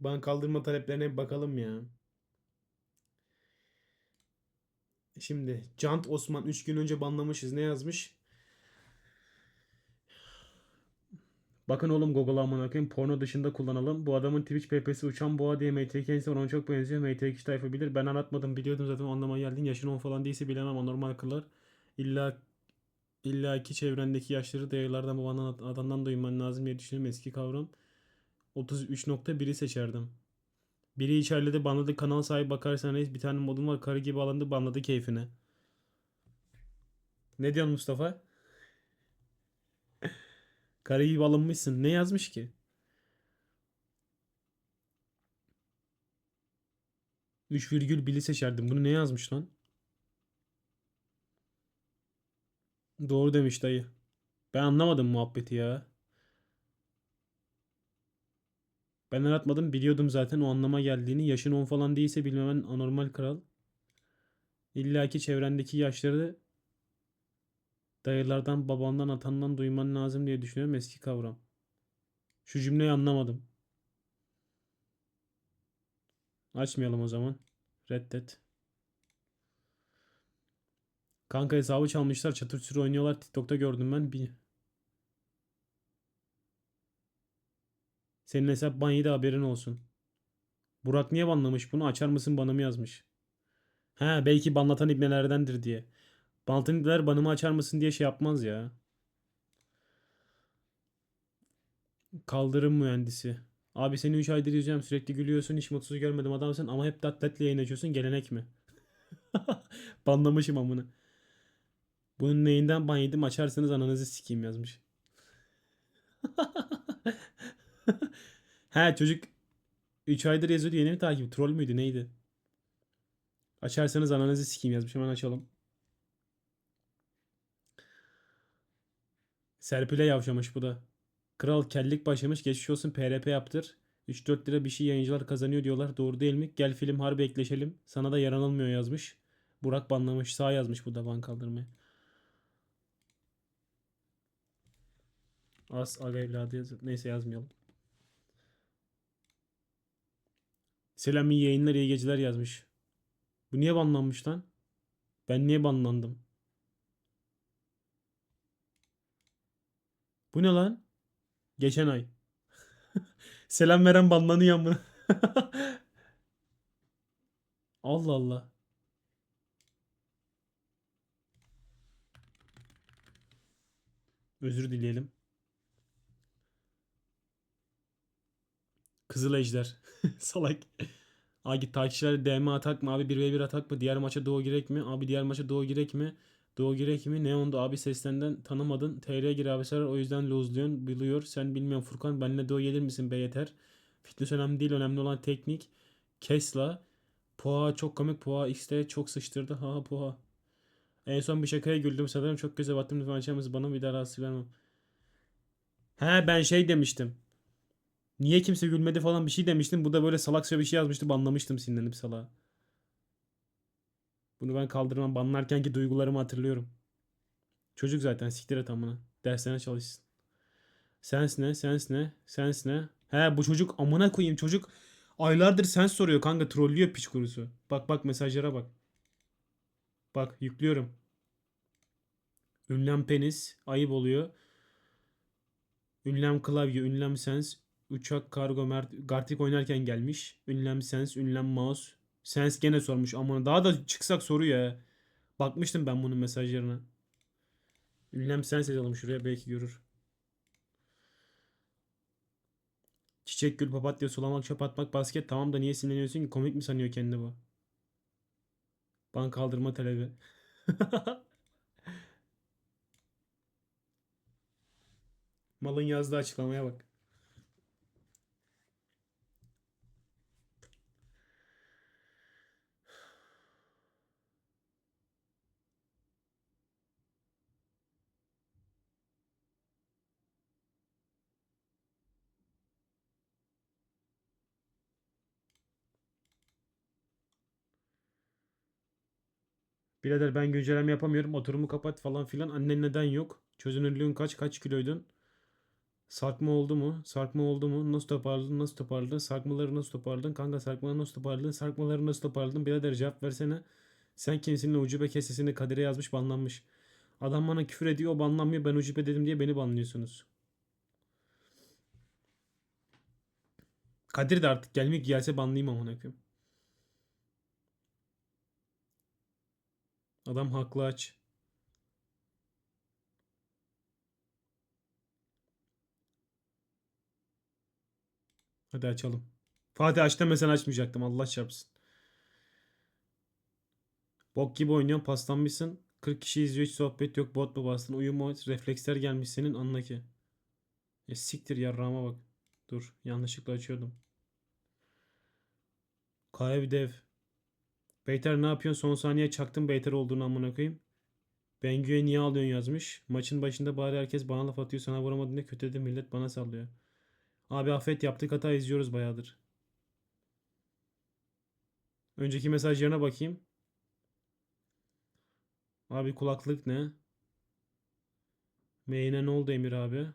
Ban kaldırma taleplerine bir bakalım ya. Şimdi Cant Osman 3 gün önce banlamışız. Ne yazmış? Bakın oğlum Google'a amına koyayım. Porno dışında kullanalım. Bu adamın Twitch PP'si uçan boğa diye MTK var. Ona çok benziyor. MTK tayfa bilir. Ben anlatmadım. Biliyordum zaten anlama geldin. Yaşın 10 falan değilse bilemem. Anormal kılar. İlla illa ki çevrendeki yaşları değerlerden babandan adamdan duyman lazım diye düşünüyorum. Eski kavram. 33.1'i seçerdim. Biri içeride banladı kanal sahibi bakarsan reis bir tane modum var karı gibi alındı banladı keyfine. Ne diyorsun Mustafa? Karı gibi alınmışsın. Ne yazmış ki? Üç virgül biri seçerdim. Bunu ne yazmış lan? Doğru demiş dayı. Ben anlamadım muhabbeti ya. Ben aratmadım biliyordum zaten o anlama geldiğini. Yaşın 10 falan değilse bilmemen anormal kral. İlla ki çevrendeki yaşları dayılardan, babandan, atandan duyman lazım diye düşünüyorum eski kavram. Şu cümleyi anlamadım. Açmayalım o zaman. Reddet. Kanka hesabı çalmışlar. Çatır çutur oynuyorlar. TikTok'ta gördüm ben. Bir... Senin hesap ban yedi haberin olsun. Burak niye banlamış bunu? Açar mısın bana mı yazmış? He belki banlatan ibnelerdendir diye. Banlatan ibneler banımı açar mısın diye şey yapmaz ya. Kaldırım mühendisi. Abi seni 3 aydır izliyorum sürekli gülüyorsun hiç mutsuz görmedim adamsın ama hep datletle yayın açıyorsun gelenek mi? Banlamışım amına. Bunun neyinden ban yedim açarsanız ananızı sikeyim yazmış. He çocuk 3 aydır yazıyordu yeni mi takip? Troll müydü neydi? Açarsanız ananızı sikeyim yazmış hemen açalım. Serpil'e yavşamış bu da. Kral kellik başlamış geçmiş olsun PRP yaptır. 3-4 lira bir şey yayıncılar kazanıyor diyorlar. Doğru değil mi? Gel film harbi ekleşelim. Sana da yaranılmıyor yazmış. Burak banlamış. Sağ yazmış bu da ban kaldırmaya. As aga evladı yaz. Neyse yazmayalım. Selam iyi yayınlar iyi geceler yazmış. Bu niye banlanmış lan? Ben niye banlandım? Bu ne lan? Geçen ay. Selam veren banlanıyor mı? Allah Allah. Özür dileyelim. Kızıl Ejder. Salak. Abi takipçiler DM atak mı? Abi 1v1 atak mı? Diğer maça Doğu girek mi? Abi diğer maça Doğu girek mi? Doğu girek mi? Ne oldu abi seslenden tanımadın. TR'ye gir abi sarar o yüzden lozluyorsun. Biliyor. Sen bilmiyorum Furkan. Benimle Doğu gelir misin be yeter. Fitness önemli değil. Önemli olan teknik. Kesla. Poğa çok komik. Poğa X'te çok sıçtırdı. Ha Poğa. En son bir şakaya güldüm sanırım. Çok göze battım. Lütfen açar mısın? Bana bir daha rahatsız vermem. He ben şey demiştim. Niye kimse gülmedi falan bir şey demiştim. Bu da böyle salakça bir şey yazmıştı. Banlamıştım sinirlenip salağa. Bunu ben kaldırmam. Banlarken ki duygularımı hatırlıyorum. Çocuk zaten siktir et amına. Derslerine çalışsın. Sens ne? Sens ne? Sens ne? He bu çocuk amına koyayım çocuk aylardır sens soruyor kanka trollüyor piç kurusu. Bak bak mesajlara bak. Bak yüklüyorum. Ünlem penis ayıp oluyor. Ünlem klavye, ünlem sens, uçak, kargo, mert, Gartic oynarken gelmiş. Ünlem sens, ünlem mouse. Sens gene sormuş ama daha da çıksak soru ya. Bakmıştım ben bunun mesajlarına. Ünlem sens yazalım şuraya belki görür. Çiçek, gül, papatya, sulamak, çöp atmak, basket. Tamam da niye sinirleniyorsun ki? Komik mi sanıyor kendi bu? Ban kaldırma talebi. Malın yazdığı açıklamaya bak. Birader ben güncelleme yapamıyorum. Oturumu kapat falan filan. Annen neden yok? Çözünürlüğün kaç? Kaç kiloydun? Sarkma oldu mu? Sarkma oldu mu? Nasıl toparladın? Nasıl toparladın? Sarkmaları nasıl toparladın? Kanka sarkmaları nasıl toparladın? Sarkmaları nasıl toparladın? Birader cevap versene. Sen kimsin? Ucube kesesini kadere yazmış banlanmış. Adam bana küfür ediyor o banlanmıyor. Ben ucube dedim diye beni banlıyorsunuz. Kadir de artık gelmek gelse banlayayım amına koyayım. Adam haklı aç. Hadi açalım. Fatih aç demesen açmayacaktım. Allah çarpsın. Bok gibi oynuyorsun paslanmışsın. 40 kişi izliyor hiç sohbet yok. Bot mu bastın? Uyuma refleksler gelmiş senin anla ki. E siktir yarrağıma bak. Dur yanlışlıkla açıyordum. Kaev dev. Beyter ne yapıyorsun? Son saniye çaktım Beyter olduğunu amına koyayım. Bengü'ye niye alıyorsun yazmış. Maçın başında bari herkes bana laf atıyor. Sana vuramadın ne kötü dedi millet bana sallıyor. Abi affet yaptık hata izliyoruz bayağıdır. Önceki mesajlarına bakayım. Abi kulaklık ne? Meyine ne oldu Emir abi?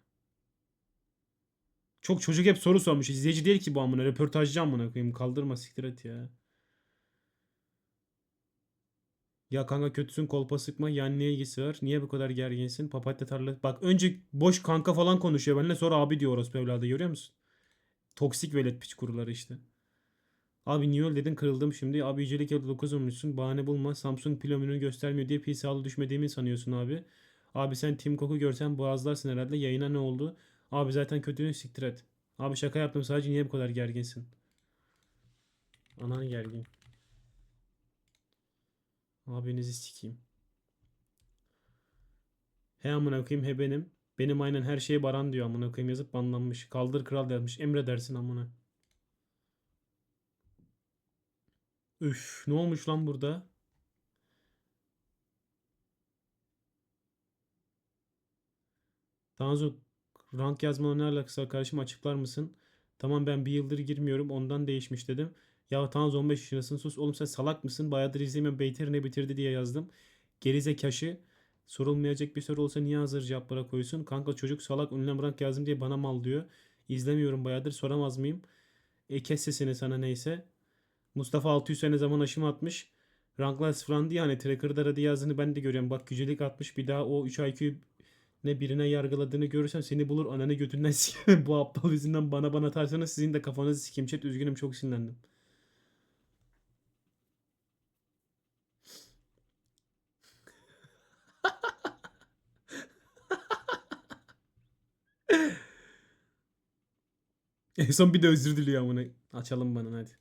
Çok çocuk hep soru sormuş. İzleyici değil ki bu amına. Röportajcı amına koyayım. Kaldırma siktir et ya. Ya kanka kötüsün kolpa sıkma. Yani ne ilgisi var? Niye bu kadar gerginsin? Papatya tarla. Bak önce boş kanka falan konuşuyor benimle. Sonra abi diyor orospu evladı. Görüyor musun? Toksik velet piç kuruları işte. Abi niye öyle dedin kırıldım şimdi. Abi yücelik 59 olmuşsun. Bahane bulma. Samsung pil ömrünü göstermiyor diye sağlığı düşmediğimi sanıyorsun abi. Abi sen Tim Cook'u görsen boğazlarsın herhalde. Yayına ne oldu? Abi zaten kötülüğünü siktir et. Abi şaka yaptım sadece niye bu kadar gerginsin? Anan gergin. Abinizi sikeyim. He amına koyayım he benim. Benim aynen her şeye Baran diyor amına koyayım yazıp banlanmış. Kaldır kral yazmış. Emredersin amına. Üf ne olmuş lan burada? Tanzu rank yazmana ne alakası var kardeşim açıklar mısın? Tamam ben bir yıldır girmiyorum ondan değişmiş dedim. Ya Tanzu 15 yaşındasın sus. Oğlum sen salak mısın? Bayağıdır izlemiyorum. Beyter ne bitirdi diye yazdım. Gerizekaşı. Sorulmayacak bir soru olsa niye hazır cevaplara koyuyorsun? Kanka çocuk salak ünlem rank yazdım diye bana mal diyor. İzlemiyorum bayağıdır soramaz mıyım? E kes sesini sana neyse. Mustafa 600 sene zaman aşım atmış. Ranklar sıfırlandı yani tracker'da aradı yazdığını ben de görüyorum. Bak gücelik atmış bir daha o 3 IQ ne birine yargıladığını görürsem seni bulur ananı götünden. Bu aptal yüzünden bana bana atarsanız sizin de kafanızı sikeyim chat. Üzgünüm çok sinirlendim. En son bir de özür diliyor amına. Açalım bana hadi.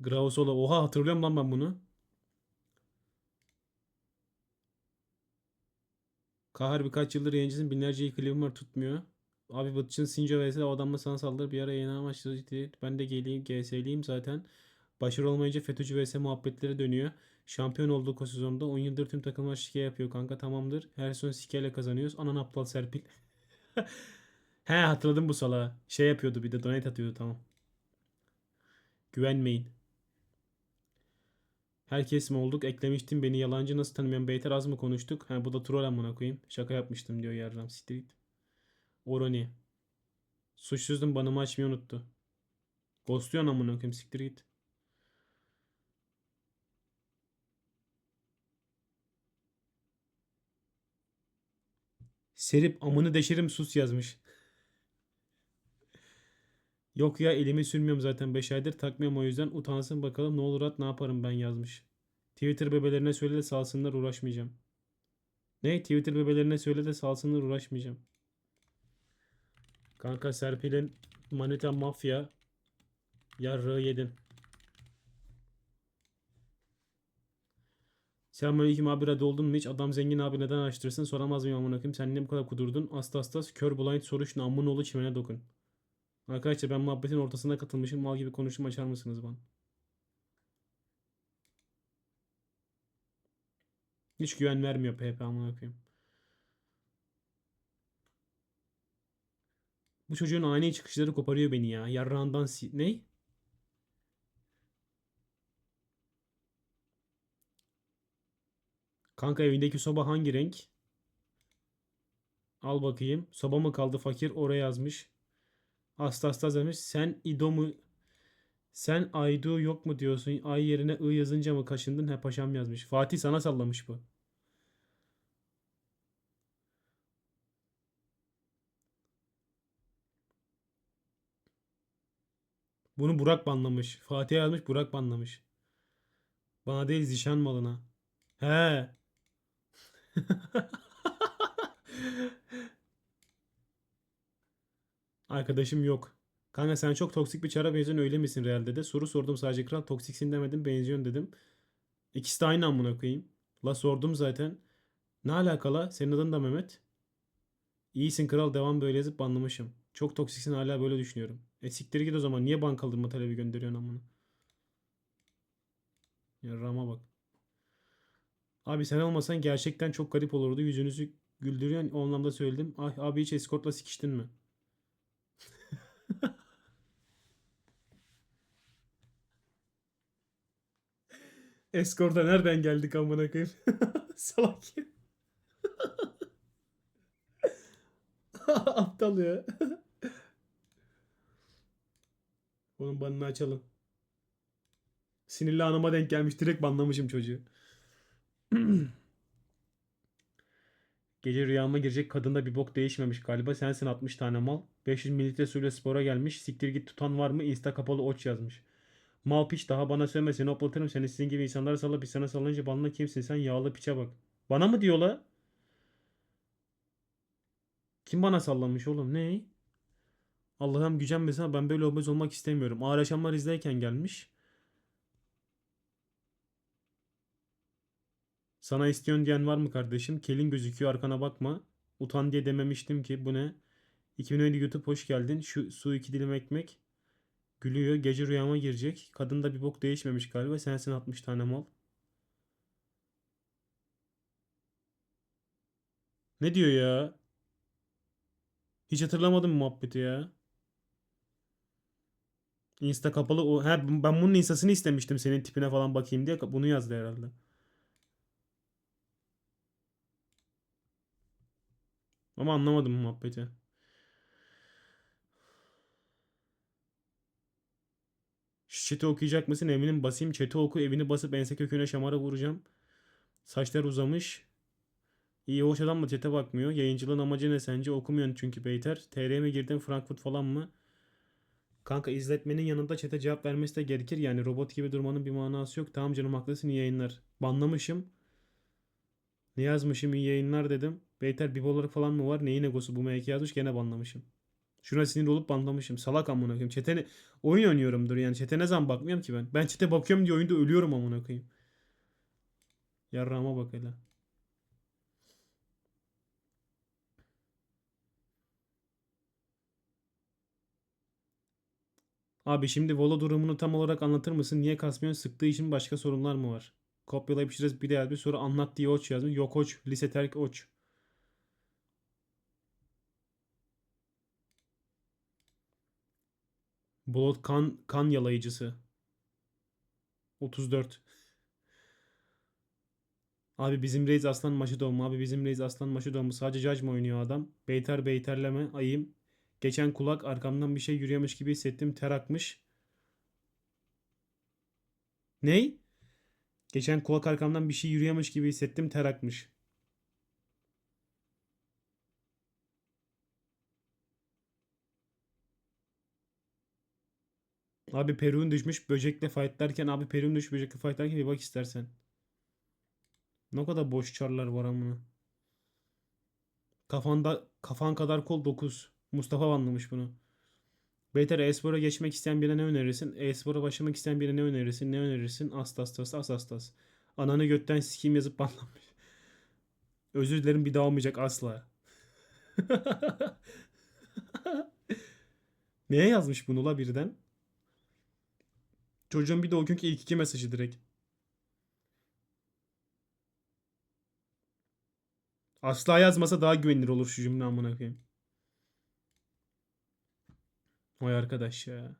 Grausola. Oha hatırlıyorum lan ben bunu. Kahar birkaç yıldır yayıncısın. Binlerce iyi klibim var tutmuyor. Abi Bıtçın Sinco vs. o adamla sana saldırır. Bir ara yayına amaçlı ciddi. Ben de geleyim GS'liyim zaten. Başarı olmayınca FETÖ'cü vs. muhabbetleri dönüyor. Şampiyon olduk o sezonda. 10 yıldır tüm takımlar şike yapıyor kanka tamamdır. Her son sikeyle kazanıyoruz. Anan aptal Serpil. He hatırladım bu salağı. Şey yapıyordu bir de donate atıyordu tamam. Güvenmeyin. Herkes mi olduk? Eklemiştim beni yalancı nasıl tanımayan Beyter az mı konuştuk? Ha bu da troll amına koyayım. Şaka yapmıştım diyor yarram street. Oroni. Suçsuzdum banımı açmayı unuttu. Ghostluyorsun amına koyayım siktir git. Serip amını deşerim sus yazmış. Yok ya elimi sürmüyorum zaten 5 aydır takmıyorum o yüzden utansın bakalım ne olur at ne yaparım ben yazmış. Twitter bebelerine söyle de salsınlar uğraşmayacağım. Ne? Twitter bebelerine söyle de salsınlar uğraşmayacağım. Kanka Serpil'in Manita Mafya yarrağı yedin. Selamünaleyküm abi hadi oldun mu hiç? Adam zengin abi neden araştırsın? Soramaz mıyım amına koyayım? Sen niye bu kadar kudurdun? Asta astas kör blind soruş namın oğlu çimene dokun. Arkadaşlar ben muhabbetin ortasına katılmışım. Mal gibi konuşum açar mısınız bana? Hiç güven vermiyor PP amına koyayım. Bu çocuğun ani çıkışları koparıyor beni ya. Yarrağından si... Ne? Kanka evindeki soba hangi renk? Al bakayım. Soba mı kaldı fakir? Oraya yazmış. Hasta yazmış. Sen İdo mu? Sen Aydu yok mu diyorsun? Ay yerine I yazınca mı kaşındın? He paşam yazmış. Fatih sana sallamış bu. Bunu Burak banlamış. Fatih yazmış Burak banlamış. Bana değil zişan malına. He. Arkadaşım yok. Kanka sen çok toksik bir çara benziyorsun öyle misin realde de? Soru sordum sadece kral. Toksiksin demedim benziyorsun dedim. İkisi de aynı amına koyayım. La sordum zaten. Ne alakalı? Senin adın da Mehmet. İyisin kral devam böyle yazıp banlamışım. Çok toksiksin hala böyle düşünüyorum. E siktir git o zaman. Niye ban kaldırma talebi gönderiyorsun amına? Ya Rama bak. Abi sen olmasan gerçekten çok garip olurdu. Yüzünüzü güldürüyorsun. O anlamda söyledim. Ay abi hiç eskortla sikiştin mi? Eskorta nereden geldik amına koyayım? Salak. Aptal ya. Onun banını açalım. Sinirli anıma denk gelmiş. Direkt banlamışım çocuğu. Gece rüyama girecek kadında bir bok değişmemiş galiba. Sensin 60 tane mal. 500 mililitre suyla spora gelmiş. Siktir git tutan var mı? Insta kapalı oç yazmış. Mal piç daha bana söyleme seni hoplatırım seni sizin gibi insanlara bir sana sallanınca banla kimsin sen yağlı piçe bak. Bana mı diyor la? Kim bana sallamış oğlum ne? Allah'ım gücenmesin ama ben böyle obez olmak istemiyorum. Ağır Yaşamlar izlerken gelmiş. Sana istiyorsun diyen var mı kardeşim? Kelin gözüküyor arkana bakma. Utan diye dememiştim ki bu ne? 2017 YouTube hoş geldin. Şu su iki dilim ekmek. Gülüyor. Gece rüyama girecek. Kadında bir bok değişmemiş galiba. Sensin 60 tane mal. Ne diyor ya? Hiç hatırlamadım muhabbeti ya. Insta kapalı. O, he, ben bunun instasını istemiştim senin tipine falan bakayım diye. Bunu yazdı herhalde. Ama anlamadım muhabbeti. Chat'i okuyacak mısın? Eminim basayım. Chat'i oku. Evini basıp ense köküne şamara vuracağım. Saçlar uzamış. İyi hoş adam mı chat'e bakmıyor. Yayıncılığın amacı ne sence? Okumuyorsun çünkü Beyter. TR'ye mi girdin Frankfurt falan mı? Kanka izletmenin yanında chat'e cevap vermesi de gerekir. Yani robot gibi durmanın bir manası yok. Tamam canım haklısın iyi yayınlar. Banlamışım. Ne yazmışım iyi yayınlar dedim. Beyter bipolar falan mı var? Neyin egosu bu M2 yazmış gene banlamışım. Şuna sinir olup banlamışım. Salak amına koyayım. Çete oyun oynuyorumdur yani. Çete ne zaman bakmıyorum ki ben. Ben çete bakıyorum diye oyunda ölüyorum amına koyayım. Yarrağıma bak hele. Abi şimdi Volo durumunu tam olarak anlatır mısın? Niye kasmıyorsun? Sıktığı için başka sorunlar mı var? Kopyalayıp şurası bir de bir soru anlat diye oç yazmış. Yok oç. Lise terk oç. Blood kan, kan yalayıcısı. 34. Abi bizim Reis Aslan maçı doğumu. Abi bizim Reis Aslan maçı doğumu. Sadece Judge mı oynuyor adam? Beyter beyterleme. Ayım. Geçen kulak arkamdan bir şey yürüyormuş gibi hissettim. Ter akmış. Ney? Geçen kulak arkamdan bir şey yürüyormuş gibi hissettim. Ter akmış. Abi Peru'nun düşmüş böcekle fightlarken abi Peru'nun düşmüş böcekle fightlarken bir bak istersen. Ne kadar boş çarlar var amına. Kafanda kafan kadar kol 9. Mustafa banlamış bunu. Beyter e-spora geçmek isteyen birine ne önerirsin? E-spora başlamak isteyen birine ne önerirsin? Ne önerirsin? Astas as astas. Ananı götten sikeyim yazıp banlamış. Özür dilerim bir daha olmayacak asla. Neye yazmış bunu la birden? Çocuğun bir de o günkü ilk iki mesajı direkt. Asla yazmasa daha güvenilir olur şu cümle amına koyayım. Vay arkadaş ya.